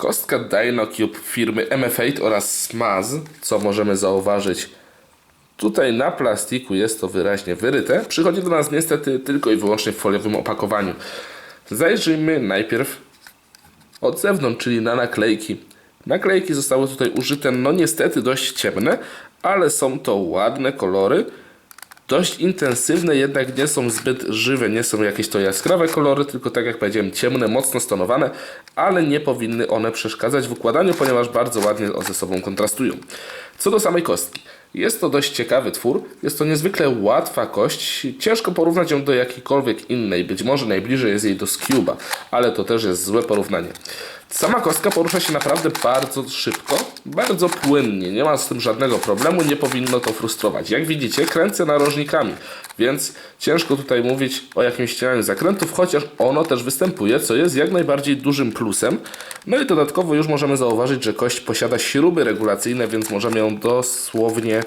Kostka Dynocube firmy MF8 oraz Smaz, co możemy zauważyć tutaj na plastiku jest to wyraźnie wyryte. Przychodzi do nas niestety tylko i wyłącznie w foliowym opakowaniu. Zajrzyjmy najpierw od zewnątrz, czyli na naklejki. Naklejki zostały tutaj użyte, no niestety dość ciemne, ale są to ładne kolory. Dość intensywne, jednak nie są zbyt żywe, nie są jakieś to jaskrawe kolory, tylko tak jak powiedziałem, ciemne, mocno stonowane, ale nie powinny one przeszkadzać w układaniu, ponieważ bardzo ładnie ze sobą kontrastują. Co do samej kostki. Jest to dość ciekawy twór, jest to niezwykle łatwa kość, ciężko porównać ją do jakiejkolwiek innej, być może najbliżej jest jej do Scuba, ale to też jest złe porównanie. Sama kostka porusza się naprawdę bardzo szybko, bardzo płynnie, nie ma z tym żadnego problemu, nie powinno to frustrować. Jak widzicie, kręcę narożnikami, więc ciężko tutaj mówić o jakimś ściananiu zakrętów, chociaż ono też występuje, co jest jak najbardziej dużym plusem. No i dodatkowo już możemy zauważyć, że kość posiada śruby regulacyjne, więc możemy ją dosłownie yy,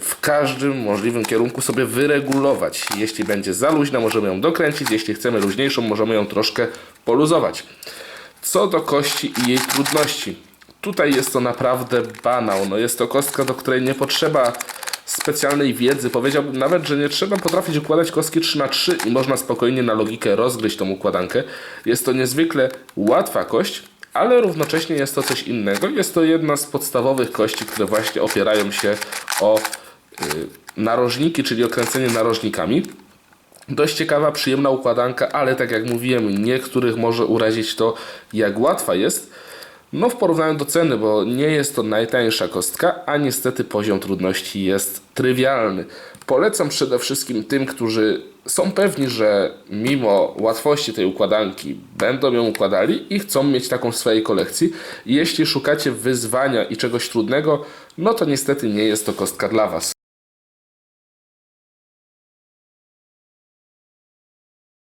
w każdym możliwym kierunku sobie wyregulować. Jeśli będzie za luźna, możemy ją dokręcić, jeśli chcemy luźniejszą, możemy ją troszkę poluzować. Co do kości i jej trudności. Tutaj jest to naprawdę banał. No jest to kostka, do której nie potrzeba specjalnej wiedzy. Powiedziałbym nawet, że nie trzeba potrafić układać kostki 3 na 3 i można spokojnie na logikę rozgryźć tą układankę. Jest to niezwykle łatwa kość, ale równocześnie jest to coś innego. Jest to jedna z podstawowych kości, które właśnie opierają się o y, narożniki, czyli okręcenie narożnikami. Dość ciekawa, przyjemna układanka, ale tak jak mówiłem, niektórych może urazić to, jak łatwa jest. No w porównaniu do ceny, bo nie jest to najtańsza kostka, a niestety poziom trudności jest trywialny. Polecam przede wszystkim tym, którzy są pewni, że mimo łatwości tej układanki będą ją układali i chcą mieć taką w swojej kolekcji. Jeśli szukacie wyzwania i czegoś trudnego, no to niestety nie jest to kostka dla Was.